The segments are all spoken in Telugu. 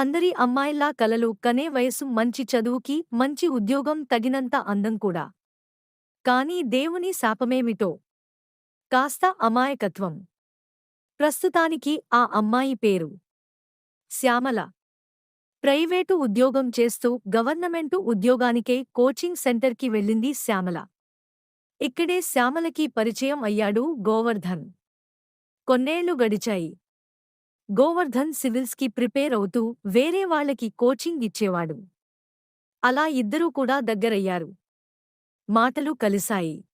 అందరి అమ్మాయిల్లా కలలు కనే వయసు మంచి చదువుకి మంచి ఉద్యోగం తగినంత అందం కూడా. కాని దేవుని శాపమేమిటో? కాస్త అమాయకత్వం. ప్రస్తుతానికి ఆ అమ్మాయి పేరు శ్యామల. ప్రైవేటు ఉద్యోగం చేస్తూ గవర్నమెంటు ఉద్యోగానికే కోచింగ్ సెంటర్కి వెళ్ళింది శ్యామల. ఇక్కడే శ్యామలకి పరిచయం అయ్యాడు గోవర్ధన్. కొన్నేళ్ళు గడిచాయి. గోవర్ధన్ సివిల్స్కి ప్రిపేర్ అవుతూ వేరే వాళ్ళకి కోచింగ్ ఇచ్చేవాడు. అలా ఇద్దరూ కూడా దగ్గరయ్యారు. మాటలు కలిశాయి.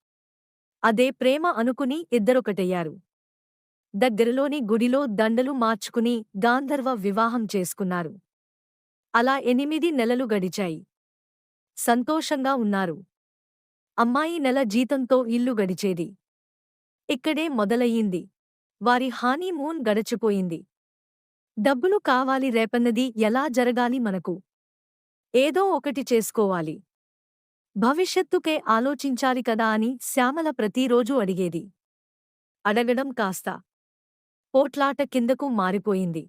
అదే ప్రేమ అనుకుని ఇద్దరొకటయ్యారు. దగ్గరలోని గుడిలో దండలు మార్చుకుని గాంధర్వ వివాహం చేసుకున్నారు. అలా ఎనిమిది నెలలు గడిచాయి. సంతోషంగా ఉన్నారు. అమ్మాయి నెల జీతంతో ఇల్లు గడిచేది. ఇక్కడే మొదలయ్యింది. వారి హానీమూన్ గడచిపోయింది. డబ్బులు కావాలి రేపన్నది ఎలా జరగాలి మనకు? ఏదో ఒకటి చేసుకోవాలి. భవిష్యత్తుకే ఆలోచించాలి కదా అని శ్యామల ప్రతిరోజూ అడిగేది. అడగడం కాస్త పోట్లాట కిందకు మారిపోయింది.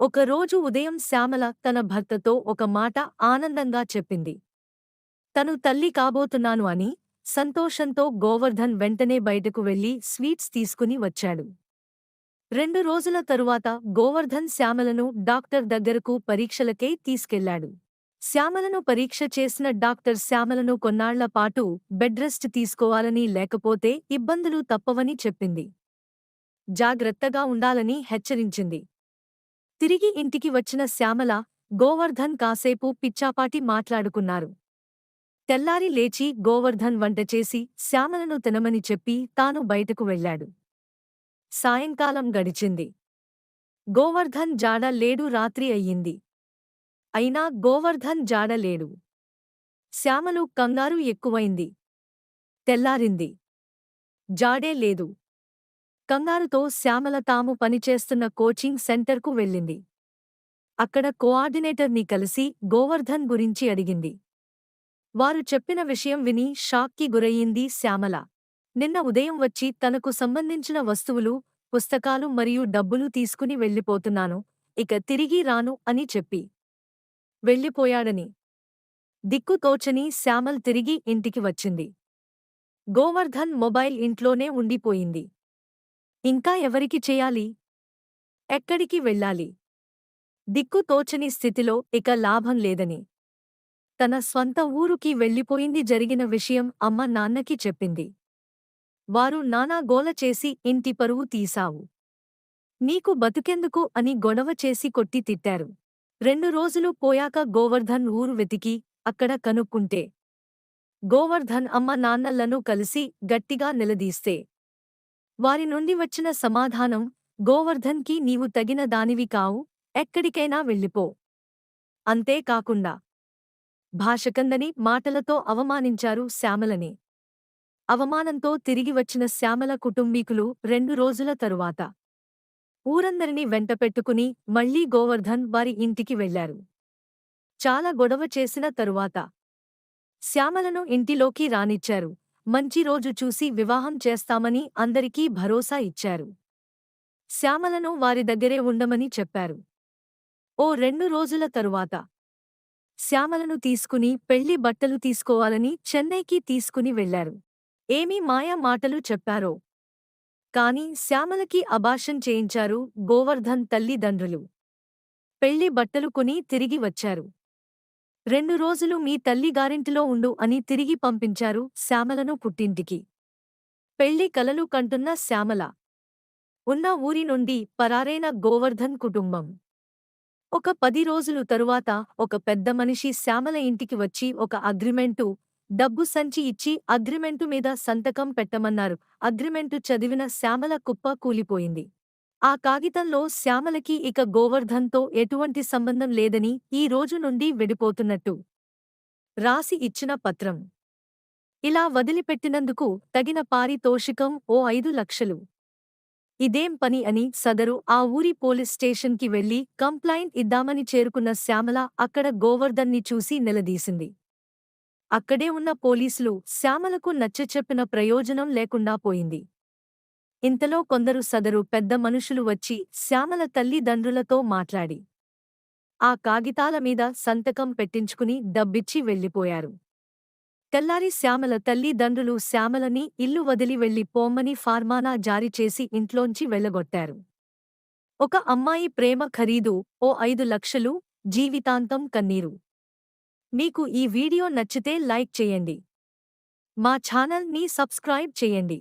ఒకరోజు ఉదయం శ్యామల తన భర్తతో ఒక మాట ఆనందంగా చెప్పింది. తను తల్లి కాబోతున్నాను అని సంతోషంతో గోవర్ధన్ వెంటనే బయటకు వెళ్ళి స్వీట్స్ తీసుకుని వచ్చాడు. రెండు రోజుల తరువాత గోవర్ధన్ శ్యామలను డాక్టర్ దగ్గరకు పరీక్షలకే తీసుకెళ్ళాడు. శ్యామలను పరీక్ష చేసిన డాక్టర్ శ్యామలను కొన్నాళ్ళపాటు బెడ్రెస్ట్ తీసుకోవాలని లేకపోతే ఇబ్బందులు తప్పవని చెప్పింది. జాగ్రత్తగా ఉండాలని హెచ్చరించింది. తిరిగి ఇంటికి వచ్చిన శ్యామల గోవర్ధన్ కాసేపు పిచ్చాపాటి మాట్లాడుకున్నారు. తెల్లారి లేచి గోవర్ధన్ వంట చేసి శ్యామలను తినమని చెప్పి తాను బయటకు వెళ్ళాడు సాయంకాలం గడిచింది. గోవర్ధన్ జాడ లేడు రాత్రి అయ్యింది. అయినా గోవర్ధన్ జాడ లేడు. శ్యామలు కంగారు ఎక్కువైంది. తెల్లారింది. జాడే లేదు. కంగారుతో శ్యామల తాము పనిచేస్తున్న కోచింగ్ సెంటర్కు వెళ్ళింది. అక్కడ కోఆర్డినేటర్ని కలిసి గోవర్ధన్ గురించి అడిగింది. వారు చెప్పిన విషయం విని షాక్కి గురయ్యింది శ్యామల. నిన్న ఉదయం వచ్చి తనకు సంబంధించిన వస్తువులు పుస్తకాలు మరియు డబ్బులు తీసుకుని వెళ్ళిపోతున్నాను. ఇక తిరిగి రాను అని చెప్పి వెళ్ళిపోయాడని దిక్కు తోచని శ్యామల్ తిరిగి ఇంటికి వచ్చింది. గోవర్ధన్ మొబైల్ ఇంట్లోనే ఉండిపోయింది. ఇంకా ఎవరికి చేయాలి? ఎక్కడికి వెళ్ళాలి? దిక్కు తోచని స్థితిలో ఇక లాభం లేదని తన స్వంత ఊరుకి వెళ్ళిపోయింది జరిగిన విషయం అమ్మ నాన్నకి చెప్పింది. వారు నానా గోల చేసి ఇంటి పరువు తీశావు. నీకు బతుకెందుకు అని గొడవ చేసి కొట్టి తిట్టారు. రెండు రోజులు పోయాక గోవర్ధన్ ఊరు వెతికి అక్కడ కనుక్కుంటే గోవర్ధన్ అమ్మ నాన్నలను కలిసి గట్టిగా నిలదీస్తే వారి నుండి వచ్చిన సమాధానం గోవర్ధన్కి నీవు తగిన దానివి కావు ఎక్కడికైనా వెళ్ళిపో. అంతేకాకుండా భాషకందని మాటలతో అవమానించారు శ్యామలని. అవమానంతో తిరిగి వచ్చిన శ్యామల కుటుంబీకులు రెండు రోజుల తరువాత. ఊరందరినీ వెంటపెట్టుకుని మళ్ళీ గోవర్ధన్ వారి ఇంటికి వెళ్ళారు చాలా గొడవ చేసిన తరువాత. శ్యామలను ఇంటిలోకి రానిచ్చారు. మంచి రోజు చూసి వివాహం చేస్తామని అందరికీ భరోసా ఇచ్చారు. శ్యామలను వారి దగ్గరే ఉండమని చెప్పారు. ఓ రెండు రోజుల తరువాత. శ్యామలను తీసుకుని పెళ్ళి బట్టలు తీసుకోవాలని చెన్నైకి తీసుకుని వెళ్ళారు ఏమీ మాయా మాటలు చెప్పారో. కాని శ్యామలకి అభాషం చేయించారు గోవర్ధన్ తల్లిదండ్రులు. పెళ్ళి బట్టలు కొని తిరిగి వచ్చారు. రెండు రోజులు మీ తల్లి గారింటిలో ఉండు అని తిరిగి పంపించారు శ్యామలను పుట్టింటికి. పెళ్ళి కలలు కంటున్న శ్యామల. ఉన్న ఊరి నుండి పరారైన గోవర్ధన్ కుటుంబం. ఒక పది రోజులు తరువాత ఒక పెద్ద మనిషి శ్యామల ఇంటికి వచ్చి ఒక అగ్రిమెంటు డబ్బు సంచి ఇచ్చి అగ్రిమెంటు మీద సంతకం పెట్టమన్నారు. అగ్రిమెంటు చదివిన శ్యామల కుప్ప కూలిపోయింది. ఆ కాగితంలో శ్యామలకి ఇక గోవర్ధన్తో ఎటువంటి సంబంధం లేదని ఈ రోజు నుండి విడిపోతున్నట్టు. రాసి ఇచ్చిన పత్రం. ఇలా వదిలిపెట్టినందుకు తగిన పారితోషికం ఓ ఐదు లక్షలు. ఇదేం పని అని సదరు ఆ ఊరి పోలీస్ స్టేషన్కి వెళ్ళి కంప్లైంట్ ఇద్దామని చేరుకున్న శ్యామల అక్కడ గోవర్ధన్ని చూసి నిలదీసింది. అక్కడే ఉన్న పోలీసులు శ్యామలకు నచ్చచెప్పిన ప్రయోజనం లేకుండా పోయింది. ఇంతలో కొందరు సదరు పెద్ద మనుషులు వచ్చి శ్యామల తల్లిదండ్రులతో మాట్లాడి. ఆ కాగితాల మీద సంతకం పెట్టించుకుని డబ్బిచ్చి వెళ్ళిపోయారు. తెల్లారి శ్యామల తల్లిదండ్రులు శ్యామలని ఇల్లు వదిలి వెళ్ళి పోమ్మని ఫార్మానా జారీ చేసి ఇంట్లోంచి వెళ్ళగొట్టారు. ఒక అమ్మాయి ప్రేమ ఖరీదు ఓ ఐదు లక్షలు జీవితాంతం కన్నీరు. మీకు ఈ వీడియో నచ్చితే లైక్ చేయండి. మా ఛానల్ని సబ్స్క్రైబ్ చేయండి.